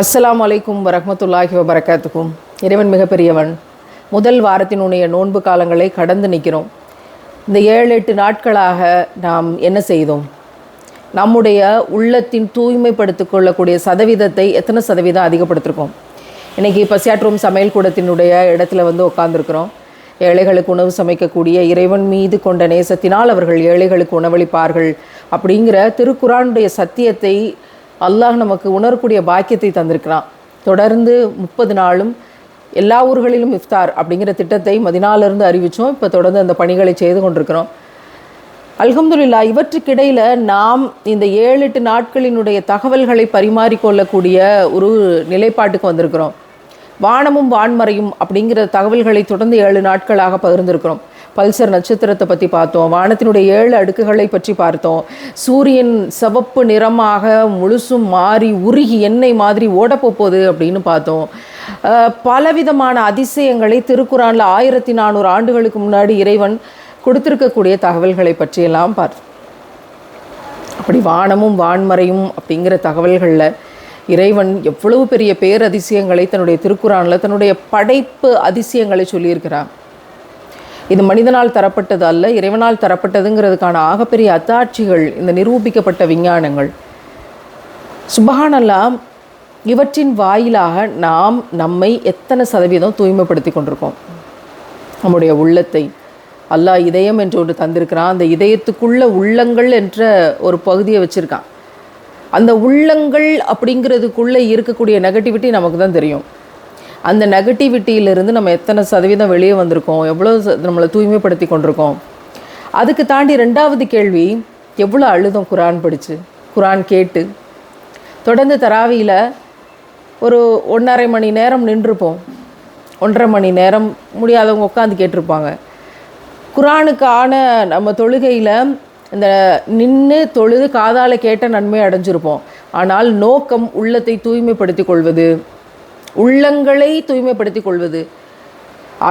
அஸ்லாம் அலைக்கும் வரமத்துல்லாஹி வபரகாத்துக்கும் இறைவன் மிகப்பெரியவன். முதல் வாரத்தினுடைய நோன்பு காலங்களை கடந்து நிற்கிறோம். இந்த ஏழு எட்டு நாட்களாக நாம் என்ன செய்தோம்? நம்முடைய உள்ளத்தின் தூய்மைப்படுத்திக் கொள்ளக்கூடிய சதவீதத்தை எத்தனை சதவீதம் அதிகப்படுத்திருக்கோம்? இன்றைக்கி பசியாற்றும் சமையல் கூடத்தினுடைய இடத்துல வந்து உட்காந்துருக்குறோம் ஏழைகளுக்கு உணவு சமைக்கக்கூடிய இறைவன் மீது கொண்ட நேசத்தினால் அவர்கள் ஏழைகளுக்கு உணவளிப்பார்கள் அப்படிங்கிற திருக்குறானுடைய சத்தியத்தை அல்லாஹ் நமக்கு உணரக்கூடிய பாக்கியத்தை தந்திருக்கிறான். தொடர்ந்து முப்பது நாளும் எல்லா ஊர்களிலும் இஃப்தார் அப்படிங்கிற திட்டத்தை மதினாலிருந்து அறிவித்தோம் இப்போ தொடர்ந்து அந்த பணிகளை செய்து கொண்டிருக்கிறோம். அல்ஹம்துல்லா இவற்றுக்கிடையில் நாம் இந்த ஏழு எட்டு நாட்களினுடைய தகவல்களை பரிமாறிக்கொள்ளக்கூடிய ஒரு நிலைப்பாட்டுக்கு வந்திருக்கிறோம். வானமும் வான்மறையும் அப்படிங்கிற தகவல்களை தொடர்ந்து ஏழு நாட்களாக பகிர்ந்திருக்கிறோம். பல்சர் நட்சத்திரத்தை பற்றி பார்த்தோம். வானத்தினுடைய ஏழு அடுக்குகளை பற்றி பார்த்தோம். சூரியன் சிவப்பு நிறமாக முழுசும் மாறி உருகி எண்ணெய் மாதிரி ஓடப்போகுது அப்படின்னு பார்த்தோம். பலவிதமான அதிசயங்களை திருக்குறானில் ஆயிரத்தி நானூறு ஆண்டுகளுக்கு முன்னாடி இறைவன் கொடுத்திருக்கக்கூடிய தகவல்களை பற்றியெல்லாம் பார்த்தோம் அப்படி வானமும் வான்மறையும் அப்படிங்கிற தகவல்களில் இறைவன் எவ்வளவு பெரிய பேரதிசயங்களை தன்னுடைய திருக்குறானில் தன்னுடைய படைப்பு அதிசயங்களை சொல்லியிருக்கிறான். இது மனிதனால் தரப்பட்டது அல்ல இறைவனால் தரப்பட்டதுங்கிறதுக்கான ஆகப்பெரிய அத்தாட்சிகள் இந்த நிரூபிக்கப்பட்ட விஞ்ஞானங்கள். சுபஹானல்லாம் இவற்றின் வாயிலாக நாம் நம்மை எத்தனை சதவீதம் தூய்மைப்படுத்தி கொண்டிருக்கோம்? நம்முடைய உள்ளத்தை. அல்லாஹ் இதயம் என்று ஒன்று தந்திருக்கிறான். அந்த இதயத்துக்குள்ள உள்ளங்கள் என்ற ஒரு பகுதியை வச்சுருக்கான். அந்த உள்ளங்கள் அப்படிங்கிறதுக்குள்ளே இருக்கக்கூடிய நெகட்டிவிட்டி நமக்கு தான் தெரியும். அந்த நெகட்டிவிட்டியிலிருந்து நம்ம எத்தனை சதவீதம் வெளியே வந்திருக்கோம்? எவ்வளோ ச- நம்மளை தூய்மைப்படுத்தி கொண்டிருக்கோம்? அதுக்கு தாண்டி ரெண்டாவது கேள்வி எவ்வளோ அழுதும் குரான் படித்து குரான் கேட்டு? தொடர்ந்து தராவியில் ஒரு ஒன்றரை மணி நேரம் நின்றுப்போம். ஒன்றரை மணி நேரம் முடியாதவங்க உட்காந்து கேட்டிருப்பாங்க. குரானுக்கான நம்ம தொழுகையில் இந்த நின்று தொழுது காதால் கேட்ட நன்மை அடைஞ்சிருப்போம். ஆனால் நோக்கம் உள்ளத்தை தூய்மைப்படுத்தி கொள்வது. உள்ளங்களை தூய்மைப்படுத்திக் கொள்வது.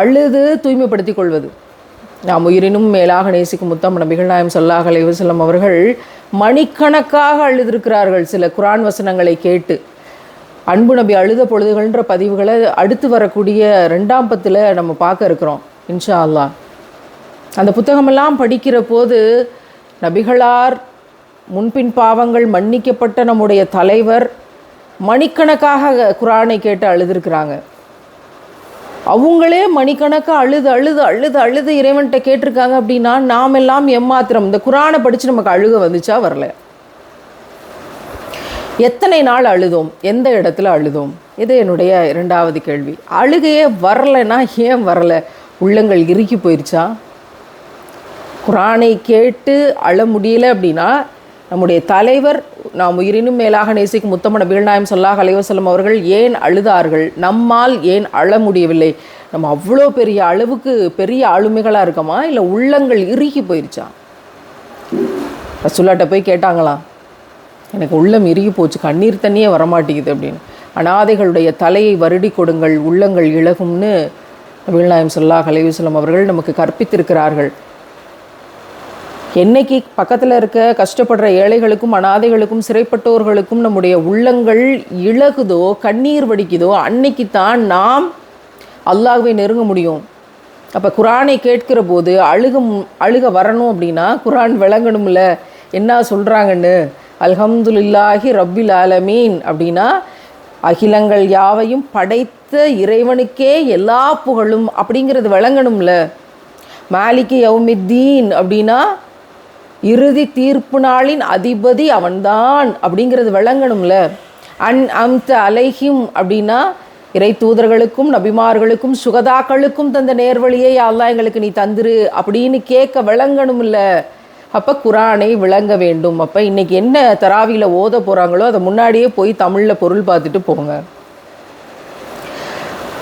அழுது தூய்மைப்படுத்திக் கொள்வது. நாம் உயிரினும் மேலாக நேசிக்கும் முத்தம் நபிகள் நாயம் சொல்லாஹ் அலைவசல்லம் அவர்கள் மணிக்கணக்காக அழுதிருக்கிறார்கள் சில குரான் வசனங்களை கேட்டு. அன்பு நபி அழுத பொழுதுகள்ன்ற பதிவுகளை அடுத்து வரக்கூடிய ரெண்டாம் பத்தில் நம்ம பார்க்க இருக்கிறோம் இன்ஷா அல்லாஹ் அந்த புத்தகமெல்லாம் படிக்கிற போது நபிகளார் முன்பின் பாவங்கள் மன்னிக்கப்பட்ட நம்முடைய தலைவர் மணிக்கணக்காக குரானை கேட்டு அழுதுருக்குறாங்க. அவங்களே மணிக்கணக்காக அழுது அழுது அழுது அழுது இறைவன்கிட்ட கேட்டிருக்காங்க அப்படின்னா நாம் எல்லாம் எம்மாத்திரம். இந்த குரானை படித்து நமக்கு அழுக வந்துச்சா? வரல. எத்தனை நாள் அழுதோம்? எந்த இடத்துல அழுதோம்? இது என்னுடைய இரண்டாவது கேள்வி. அழுகையே வரலைன்னா ஏன் வரல? உள்ளங்கள் இறுக்கி போயிருச்சா? குரானை கேட்டு அழ முடியல அப்படின்னா நம்முடைய தலைவர் நாம் உயிரினும் மேலாக நேசிக்கும் முத்தமன வீழ்நாயம் சொல்லாக சொல்லாஹ் அலைவசல்லம் அவர்கள் ஏன் அழுதார்கள்? நம்மால் ஏன் அழ முடியவில்லை? நம்ம அவ்வளோ பெரிய அளவுக்கு பெரிய ஆளுமைகளாக இருக்கோமா? இல்லை உள்ளங்கள் இறுகி போயிருச்சா? ரசுல்லாட்ட போய் கேட்டாங்களாம் எனக்கு உள்ளம் இறுகி போச்சு கண்ணீர் தண்ணியே வரமாட்டேங்குது அப்படின்னு. அனாதைகளுடைய தலையை வருடி கொடுங்கள் உள்ளங்கள் இழகும்னு வீழ்நாயம் நாயம் சொல்லாஹ் அலைவசல்லம் அவர்கள் நமக்கு கற்பித்திருக்கிறார்கள். என்னைக்கு பக்கத்தில் இருக்க கஷ்டப்படுற ஏழைகளுக்கும் அனாதைகளுக்கும் சிறைப்பட்டோர்களுக்கும் நம்முடைய உள்ளங்கள் இழகுதோ கண்ணீர் வடிக்குதோ அன்னைக்கு தான் நாம் அல்லாஹ்வை நெருங்க முடியும். அப்போ குரானை கேட்கிற போது அழுகும் அழுக வரணும் அப்படின்னா குரான் விளங்கணும்ல. என்ன சொல்கிறாங்கன்னு அல்ஹம்துலில்லாஹி ரப்பில் ஆலமீன் அப்படின்னா அகிலங்கள் யாவையும் படைத்த இறைவனுக்கே எல்லா புகழும் அப்படிங்கிறது விளங்கணும்ல. மாலிக்கு யவுமித்தீன் அப்படின்னா இறுதி தீர்ப்பு நாளின் அதிபதி அவன்தான் அப்படிங்கிறது விளங்கணும்ல. அன் அம்த அலைஹிம் அப்படின்னா இறை தூதர்களுக்கும் நபிமார்களுக்கும் சுகதாக்களுக்கும் தந்த நேர்வழியை அல்லாஹ் எங்களுக்கு நீ தந்துரு அப்படின்னு கேட்க விளங்கணும்ல. அப்போ குரானை விளங்க வேண்டும். அப்போ இன்றைக்கி என்ன தராவியில் ஓத போகிறாங்களோ அதை முன்னாடியே போய் தமிழில் பொருள் பார்த்துட்டு போங்க.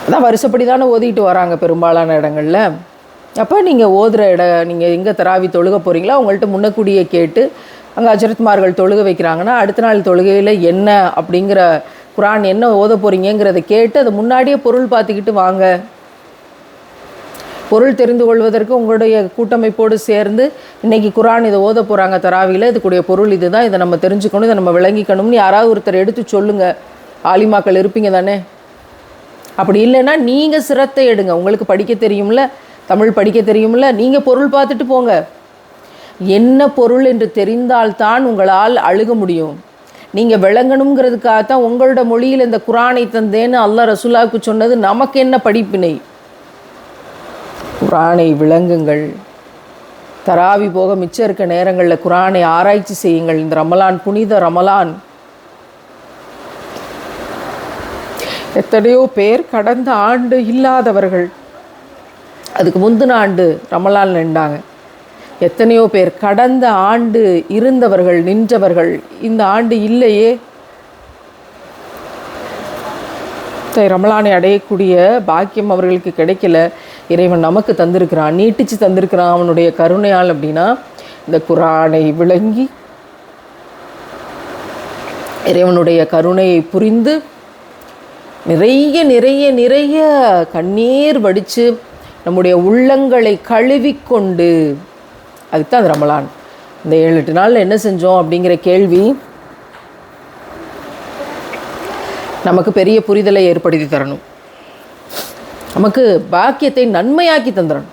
அதான் வருஷப்படி தானே ஓதிட்டு வராங்க பெரும்பாலான இடங்களில். அப்போ நீங்கள் ஓதுற இடம் நீங்கள் எங்கே தராவி தொழுக போகிறீங்களோ அவங்கள்ட்ட முன்னக்கூடியே கேட்டு அங்கே அஜரத்மார்கள் தொழுக வைக்கிறாங்கன்னா அடுத்த நாள் தொழுகையில் என்ன அப்படிங்கிற குரான் என்ன ஓத போகிறீங்கிறத கேட்டு அதை முன்னாடியே பொருள் பார்த்துக்கிட்டு வாங்க. பொருள் தெரிந்து கொள்வதற்கு உங்களுடைய கூட்டமைப்போடு சேர்ந்து இன்னைக்கு குரான் இதை ஓத போகிறாங்க தராவியில் இதுக்குடைய பொருள் இதுதான் இதை நம்ம தெரிஞ்சுக்கணும் இதை நம்ம விளங்கிக்கணும்னு யாராவது ஒருத்தர் எடுத்து சொல்லுங்கள் ஆலிமாக்கள் இருப்பீங்க தானே? அப்படி இல்லைன்னா நீங்கள் சிரத்தை எடுங்க. உங்களுக்கு படிக்க தெரியும்ல தமிழ் படிக்க தெரியும்ல நீங்கள் பொருள் பார்த்துட்டு போங்க. என்ன பொருள் என்று தெரிந்தால்தான் உங்களால் அழுக முடியும். நீங்கள் விளங்கணுங்கிறதுக்காகத்தான் உங்களோட மொழியில் இந்த குரானை தந்தேன்னு அல்லாஹ் ரசுல்லாவுக்கு சொன்னது நமக்கு என்ன படிப்பினை? குரானை விளங்குங்கள். தராவி போக மிச்சம் இருக்க நேரங்களில் குரானை ஆராய்ச்சி செய்யுங்கள். இந்த ரமலான் புனித ரமலான். எத்தனையோ பேர் கடந்த ஆண்டு இல்லாதவர்கள் அதுக்கு முந்தின ஆண்டு ரமலான் நின்றாங்க. எத்தனையோ பேர் கடந்த ஆண்டு இருந்தவர்கள் நின்றவர்கள் இந்த ஆண்டு இல்லையே. தை ரமலானை அடையக்கூடிய பாக்கியம் அவர்களுக்கு கிடைக்கல. இறைவன் நமக்கு தந்திருக்கிறான் நீட்டிச்சு தந்திருக்கிறான் அவனுடைய கருணையால் அப்படின்னா இந்த குரானை விளங்கி இறைவனுடைய கருணையை புரிந்து நிறைய நிறைய நிறைய கண்ணீர் வடித்து நம்முடைய உள்ளங்களை கழுவிக்கொண்டு அதுக்கு தான் அது ரமலான். இந்த ஏழு எட்டு நாளில் என்ன செஞ்சோம் அப்படிங்கிற கேள்வி நமக்கு பெரிய புரிதலை ஏற்படுத்தி தரணும். நமக்கு பாக்கியத்தை நன்மையாக்கி தந்துடணும்.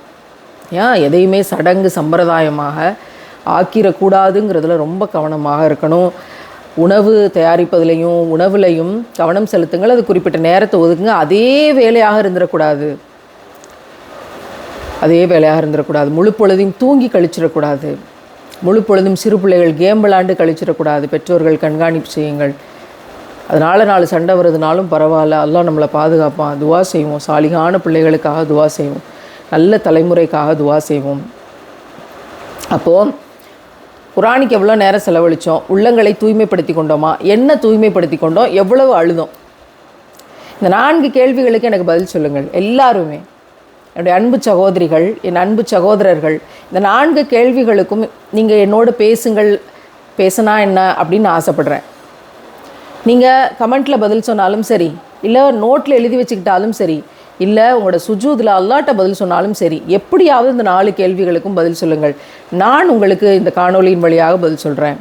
ஏன்? எதையுமே சடங்கு சம்பிரதாயமாக ஆக்கிடக்கூடாதுங்கிறதுல ரொம்ப கவனமாக இருக்கணும். உணவு தயாரிப்பதிலையும் உணவுலையும் கவனம் செலுத்துங்கள். அது குறிப்பிட்ட நேரத்தை ஒதுக்குங்க. அதே வேலையாக இருந்துடக்கூடாது. அதே வேலையாக இருந்துடக்கூடாது முழு பொழுதையும் தூங்கி கழிச்சிடக்கூடாது. முழு பொழுதும் சிறு பிள்ளைகள் கேம் விளாண்டு கழிச்சிடக்கூடாது. பெற்றோர்கள் கண்காணிப்பு செய்யுங்கள். அதனால் நாலு சண்டை வருதுனாலும் பரவாயில்ல. எல்லாம் நம்மளை பாதுகாப்பான். துவா செய்வோம். சாலிகான பிள்ளைகளுக்காக துவா செய்வோம். நல்ல தலைமுறைக்காக துவா செய்வோம். அப்போது குரானிக்கு எவ்வளோ நேரம் செலவழித்தோம் உள்ளங்களை தூய்மைப்படுத்தி கொண்டோமா? என்ன தூய்மைப்படுத்தி கொண்டோம்? எவ்வளவு அழுதோம்? இந்த நான்கு கேள்விகளுக்கு எனக்கு பதில் சொல்லுங்கள். எல்லாருமே. என்னுடைய அன்பு சகோதரிகள் என் அன்பு சகோதரர்கள் இந்த நான்கு கேள்விகளுக்கும் நீங்கள் என்னோடு பேசுங்கள் பேசுனா என்ன அப்படின்னு ஆசைப்பட்றேன் ஆசைப்படுறேன். நீங்கள் கமெண்ட்டில் பதில் சொன்னாலும் சரி இல்லை நோட்டில் எழுதி வச்சுக்கிட்டாலும் சரி இல்லை உங்களோட சுஜூதில் அல்லாட்ட பதில் சொன்னாலும் சரி எப்படியாவது இந்த நாலு கேள்விகளுக்கும் பதில் சொல்லுங்கள். நான் உங்களுக்கு இந்த காணொளியின் வழியாக பதில் சொல்கிறேன்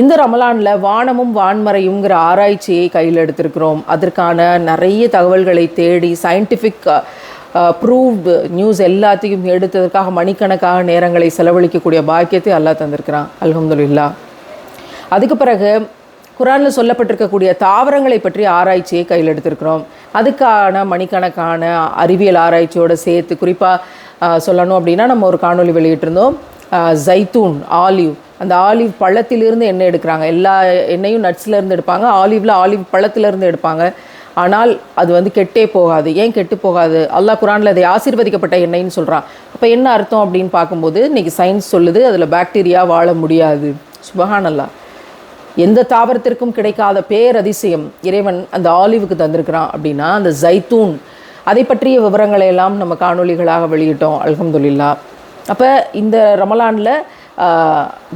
இந்த ரமலானில் வானமும் வான்மறையுங்கிற ஆராய்ச்சியை கையில் எடுத்திருக்கிறோம். அதற்கான நிறைய தகவல்களை தேடி சயின்டிஃபிக் ப்ரூவ்டு நியூஸ் எல்லாத்தையும் எடுத்ததற்காக மணிக்கணக்காக நேரங்களை செலவழிக்கக்கூடிய பாக்கியத்தை அல்லா தந்திருக்கிறான். அலமதுல்லா அதுக்கு பிறகு குரானில் சொல்லப்பட்டிருக்கக்கூடிய தாவரங்களை பற்றி ஆராய்ச்சியை கையில் எடுத்திருக்கிறோம். அதுக்கான மணிக்கணக்கான அறிவியல் ஆராய்ச்சியோடு சேர்த்து குறிப்பாக சொல்லணும் அப்படின்னா நம்ம ஒரு காணொளி வெளியிட்டிருந்தோம். ஜைத்தூன் ஆலிவ். அந்த ஆலிவ் பழத்திலிருந்து எண்ணெய் எடுக்கிறாங்க. எல்லா எண்ணெயும் நட்ஸ்லேருந்து எடுப்பாங்க. ஆலிவில் ஆலிவ் பழத்திலிருந்து எடுப்பாங்க. ஆனால் அது வந்து கெட்டே போகாது. ஏன் கெட்டு போகாது? அல்லாஹ் குரானில் அதை ஆசீர்வதிக்கப்பட்ட எண்ணெய்னு சொல்கிறான் அப்போ என்ன அர்த்தம் அப்படின்னு பார்க்கும்போது இன்றைக்கி சயின்ஸ் சொல்லுது அதில் பாக்டீரியா வாழ முடியாது. சுபஹானல்லா எந்த தாவரத்திற்கும் கிடைக்காத பேரதிசயம் இறைவன் அந்த ஆலிவுக்கு தந்திருக்கிறான் அப்படின்னா அந்த ஜைத்தூன் அதை பற்றிய விவரங்களை எல்லாம் நம்ம காணொளிகளாக வெளியிட்டோம் அல்ஹம்துலில்லா அப்போ இந்த ரமலானில்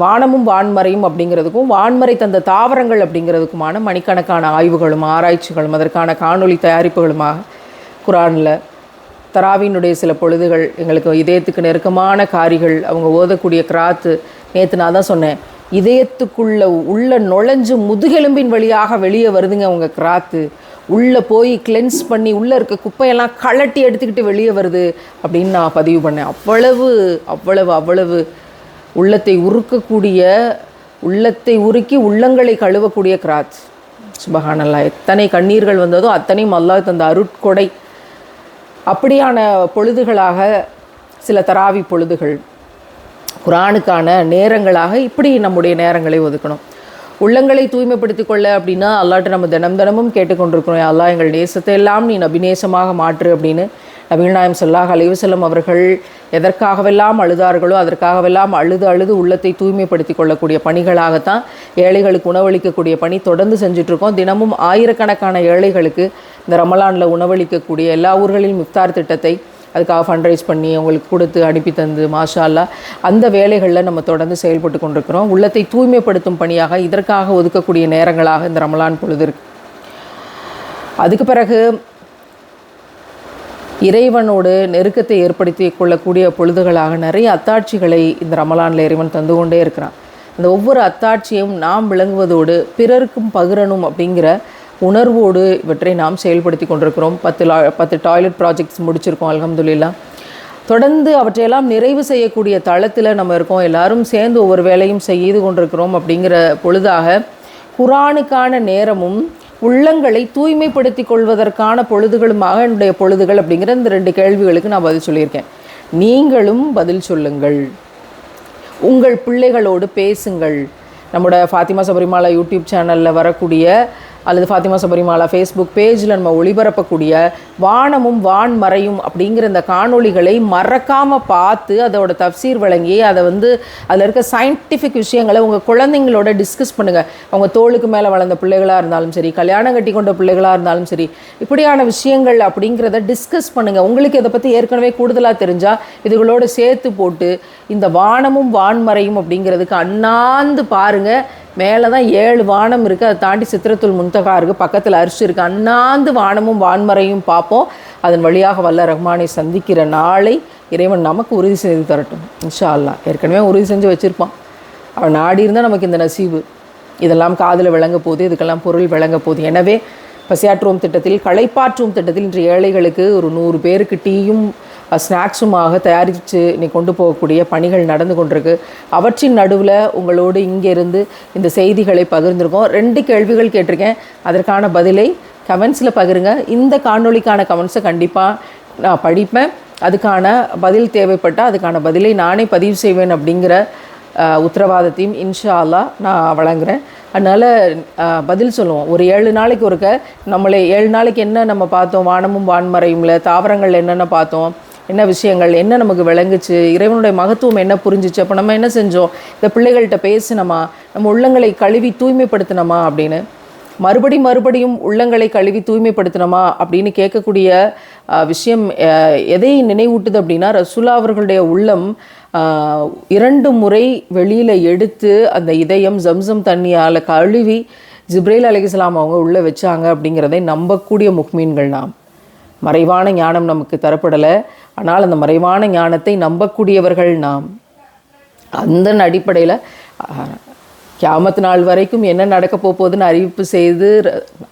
வானமும் வான்மறையும் அப்படிங்கிறதுக்கும் வான்மறை தந்த தாவரங்கள் அப்படிங்கிறதுக்குமான மணிக்கணக்கான ஆய்வுகளும் ஆராய்ச்சிகளும் அதற்கான காணொளி தயாரிப்புகளுமாக குரானில் தராவினுடைய சில பொழுதுகள் எங்களுக்கு இதயத்துக்கு நெருக்கமான காரிகள் அவங்க ஓதக்கூடிய கிராத்து நேற்று நான் தான் சொன்னேன். இதயத்துக்குள்ள உள்ள நுழைஞ்சு முதுகெலும்பின் வழியாக வெளியே வருதுங்க அவங்க கிராத்து. உள்ளே போய் கிளென்ஸ் பண்ணி உள்ளே இருக்க குப்பையெல்லாம் கழட்டி எடுத்துக்கிட்டு வெளியே வருது அப்படின்னு நான் பதிவு பண்ணேன். அவ்வளவு அவ்வளவு அவ்வளவு உள்ளத்தை உருக்கக்கூடிய உள்ளத்தை உருக்கி உள்ளங்களை கழுவக்கூடிய கிராத். சுபஹானல்லா. எத்தனை கண்ணீர்கள் வந்ததோ அத்தனையும் அல்லாஹ் தந்த அருட்கொடை. அப்படியான பொழுதுகளாக சில தராவி பொழுதுகள். குரானுக்கான நேரங்களாக இப்படி நம்முடைய நேரங்களை ஒதுக்கணும். உள்ளங்களை தூய்மைப்படுத்திக் கொள்ள அப்படின்னா அல்லாட்ட நம்ம தினம் தினமும் கேட்டுக்கொண்டிருக்கிறோம். அல்லா எங்கள் நேசத்தை எல்லாம் நீ அபிநேசமாக மாற்று அப்படின்னு நபீல் சொல்லாஹ் அலைவசல்லம் அவர்கள் எதற்காகவெல்லாம் அழுதார்களோ அதற்காகவெல்லாம் அழுது அழுது உள்ளத்தை தூய்மைப்படுத்தி கொள்ளக்கூடிய பணிகளாகத்தான் ஏழைகளுக்கு உணவளிக்கக்கூடிய பணி தொடர்ந்து செஞ்சிட்ருக்கோம். தினமும் ஆயிரக்கணக்கான ஏழைகளுக்கு இந்த ரமலானில் உணவளிக்கக்கூடிய எல்லா ஊர்களிலும் மிஃப்தார் திட்டத்தை அதுக்காக ஃபண்ட்ரைஸ் பண்ணி அவங்களுக்கு கொடுத்து அனுப்பி தந்து மாஷால்லா அந்த வேலைகளில் நம்ம தொடர்ந்து செயல்பட்டு கொண்டிருக்கிறோம். உள்ளத்தை தூய்மைப்படுத்தும் பணியாக இதற்காக ஒதுக்கக்கூடிய நேரங்களாக இந்த ரமலான் பொழுது இருக்கு. அதுக்கு பிறகு இறைவனோடு நெருக்கத்தை ஏற்படுத்தி கொள்ளக்கூடிய பொழுதுகளாக நிறைய அத்தாட்சிகளை இந்த ரமலானில் இறைவன் தந்து கொண்டே இருக்கிறான். அந்த ஒவ்வொரு அத்தாட்சியும் நாம் விளங்குவதோடு பிறருக்கும் பகிரணும் அப்படிங்கிற உணர்வோடு இவற்றை நாம் செயல்படுத்தி கொண்டிருக்கிறோம். பத்து லா பத்து டாய்லெட் ப்ராஜெக்ட்ஸ் முடிச்சிருக்கோம் அல்ஹம்துலில்லா. தொடர்ந்து அவற்றையெல்லாம் நிறைவு செய்யக்கூடிய தளத்தில் நம்ம இருக்கோம். எல்லாரும் சேர்ந்து ஒவ்வொரு வேலையும் செய்து கொண்டிருக்கிறோம் அப்படிங்கிற பொழுதாக குரானுக்கான நேரமும் உள்ளங்களை தூய்மைப்படுத்திக் கொள்வதற்கான பொழுதுகளுமாக என்னுடைய பொழுதுகள் அப்படிங்கிற இந்த ரெண்டு கேள்விகளுக்கு நான் பதில் சொல்லியிருக்கேன். நீங்களும் பதில் சொல்லுங்கள். உங்கள் பிள்ளைகளோடு பேசுங்கள். நம்மளோட ஃபாத்திமா சபரிமாலா யூடியூப் சேனலில் வரக்கூடிய அல்லது ஃபாத்திமா சபரிமாலா ஃபேஸ்புக் பேஜில் நம்ம ஒளிபரப்பக்கூடிய வானமும் வான் மறையும் அப்படிங்கிற இந்த காணொளிகளை மறக்காமல் பார்த்து அதோட தப்சீர் வழங்கி அதை வந்து அதில் இருக்க சயின்டிஃபிக் விஷயங்களை உங்கள் குழந்தைங்களோட டிஸ்கஸ் பண்ணுங்கள் அவங்க தோளுக்கு மேலே வளர்ந்த பிள்ளைகளாக இருந்தாலும் சரி கல்யாணம் கட்டி கொண்ட பிள்ளைகளாக இருந்தாலும் சரி இப்படியான விஷயங்கள் அப்படிங்கிறத டிஸ்கஸ் பண்ணுங்கள் உங்களுக்கு இதை பற்றி ஏற்கனவே கூடுதலாக தெரிஞ்சால் இதுகளோட சேர்த்து போட்டு இந்த வானமும் வான்மறையும் அப்படிங்கிறதுக்கு அண்ணாந்து பாருங்கள் மேலே தான் ஏழு வானம் இருக்குது அதை தாண்டி சித்திரத்துள் முன்தகா இருக்குது பக்கத்தில் அரிசி இருக்குது அண்ணாந்து வானமும் வான்மறையும் பார்ப்போம். அதன் வழியாக வல்ல ரஹ்மானை சந்திக்கிற நாளை இறைவன் நமக்கு உறுதி செய்து தரட்டும். இன்ஷா அல்லா ஏற்கனவே உறுதி செஞ்சு வச்சுருப்பான். அவன் நாடி இருந்தால் நமக்கு இந்த நசீவு இதெல்லாம் காதில் விளங்க போகுது. இதுக்கெல்லாம் பொருள் விளங்க போகுது. எனவே பசியாற்றுவோம் திட்டத்தில் களைப்பாற்றுவோம் திட்டத்தில் இன்று ஏழைகளுக்கு ஒரு நூறு பேருக்கு டீயும் ஸ்நாக்ஸுமாக தயாரித்து நீ கொண்டு போகக்கூடிய பணிகள் நடந்து கொண்டிருக்கு. அவற்றின் நடுவில் உங்களோடு இங்கேருந்து இந்த செய்திகளை பகிர்ந்திருக்கோம். ரெண்டு கேள்விகள் கேட்டிருக்கேன். அதற்கான பதிலை கமெண்ட்ஸில் பகிருங்க. இந்த காணொலிக்கான கமெண்ட்ஸை கண்டிப்பாக நான் படிப்பேன். அதுக்கான பதில் தேவைப்பட்டால் அதுக்கான பதிலை நானே பதிவு செய்வேன் அப்படிங்கிற உத்தரவாதத்தையும் இன்ஷா அல்லா நான் வழங்குறேன். அதனால் பதில் சொல்லுவோம். ஒரு ஏழு நாளைக்கு ஒருக்க நம்மளை ஏழு நாளைக்கு என்ன நம்ம பார்த்தோம்? வானமும் வான்மறையும்ல தாவரங்கள் என்னென்ன பார்த்தோம்? என்ன விஷயங்கள் என்ன நமக்கு விளங்குச்சு இறைவனுடைய மகத்துவம் என்ன புரிஞ்சிச்சு அப்போ நம்ம என்ன செஞ்சோம்? இந்த பிள்ளைகள்கிட்ட பேசினோமா? நம்ம உள்ளங்களை கழுவி தூய்மைப்படுத்தினோமா அப்படின்னு? மறுபடி மறுபடியும் உள்ளங்களை கழுவி தூய்மைப்படுத்தினோமா அப்படின்னு கேட்கக்கூடிய விஷயம் எதை நினைவூட்டுது அப்படின்னா ரசூலா அவர்களுடைய உள்ளம் இரண்டு முறை வெளியில் எடுத்து அந்த இதயம் ஜம்சம் தண்ணியால் கழுவி ஜிப்ரேல் அலைஹிஸ்ஸலாம் அவங்க உள்ளே வச்சாங்க அப்படிங்கிறதை நம்பக்கூடிய முக்மீன்கள் நாம். மறைவான ஞானம் நமக்கு தரப்படலை. ஆனால் அந்த மறைவான ஞானத்தை நம்பக்கூடியவர்கள் நாம். அந்த அடிப்படையில் கியாமத்து நாள் வரைக்கும் என்ன நடக்க போகுதுன்னு அறிவிப்பு செய்து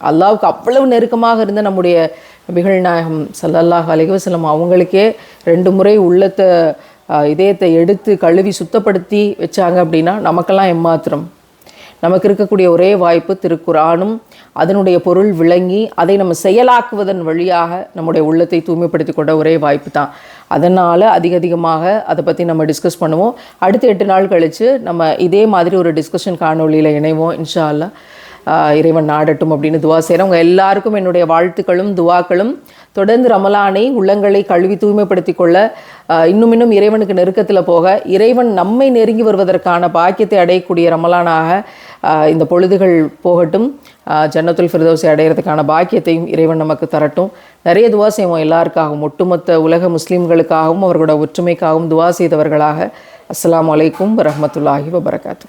அல்லாவுக்கு அவ்வளவு நெருக்கமாக இருந்த நம்முடைய நபிகள் நாயகம் ஸல்லல்லாஹு அலைஹி அவங்களுக்கே ரெண்டு முறை உள்ளத்தை இதயத்தை எடுத்து கழுவி சுத்தப்படுத்தி வச்சாங்க அப்படின்னா நமக்கெல்லாம் எம்மாத்திரம்? நமக்கு இருக்கக்கூடிய ஒரே வாய்ப்பு திருக்குரானும் அதனுடைய பொருள் விளங்கி அதை நம்ம செயலாக்குவதன் வழியாக நம்முடைய உள்ளத்தை தூய்மைப்படுத்தி கொண்ட ஒரே வாய்ப்பு தான். அதனால் அதிக அதிகமாக அதை பற்றி நம்ம டிஸ்கஸ் பண்ணுவோம். அடுத்த எட்டு நாள் கழித்து நம்ம இதே மாதிரி ஒரு டிஸ்கஷன் காணொலியில் இணைவோம் இன்ஷா அல்லா இறைவன் நாடட்டும் அப்படின்னு துவா செய்கிறேன் உங்கள் எல்லாருக்கும் என்னுடைய வாழ்த்துக்களும் துவாக்களும். தொடர்ந்து ரமலானை உள்ளங்களை கழுவி தூய்மைப்படுத்தி கொள்ள இன்னும் இன்னும் இறைவனுக்கு நெருக்கத்தில் போக இறைவன் நம்மை நெருங்கி வருவதற்கான பாக்கியத்தை அடையக்கூடிய ரமலானாக இந்த பொழுதுகள் போகட்டும். ஜன்னத்துல் ஃபிரதோசை அடையிறதுக்கான பாக்கியத்தையும் இறைவன் நமக்கு தரட்டும். நிறைய துவா செய்வோம் எல்லாருக்காகவும் ஒட்டுமொத்த உலக முஸ்லீம்களுக்காகவும் அவர்களோட ஒற்றுமைக்காகவும் துவா செய்தவர்களாக. அஸ்லாம் வலைக்கும் வரமத்துல்லாஹி வபரகாத்து